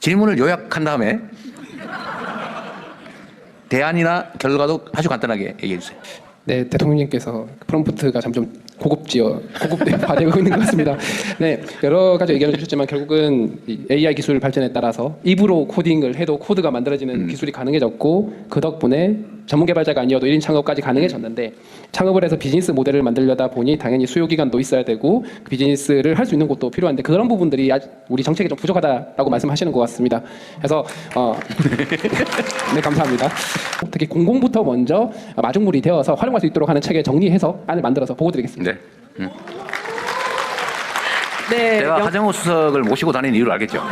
질문을 요약한 다음에 대안이나 결과도 아주 간단하게 얘기해 주세요. 네, 대통령님께서 프롬프트가 점점 고급지어 고급화되고 있는 것 같습니다. 네, 여러 가지 의견을 주셨지만 결국은 이 AI 기술 발전에 따라서 입으로 코딩을 해도 코드가 만들어지는 기술이 가능해졌고 그 덕분에 전문 개발자가 아니어도 1인 창업까지 가능해졌는데 창업을 해서 비즈니스 모델을 만들려다 보니 당연히 수요 기간도 있어야 되고 그 비즈니스를 할 수 있는 곳도 필요한데 그런 부분들이 우리 정책에 좀 부족하다라고 말씀하시는 것 같습니다. 그래서 어, 네 감사합니다. 특히 공공부터 먼저 마중물이 되어서 활용할 수 있도록 하는 체계 정리해서 안을 만들어서 보고드리겠습니다. 네. 음. 네, 제가 명- 하정우 수석을 모시고 다니는 이유를 알겠죠.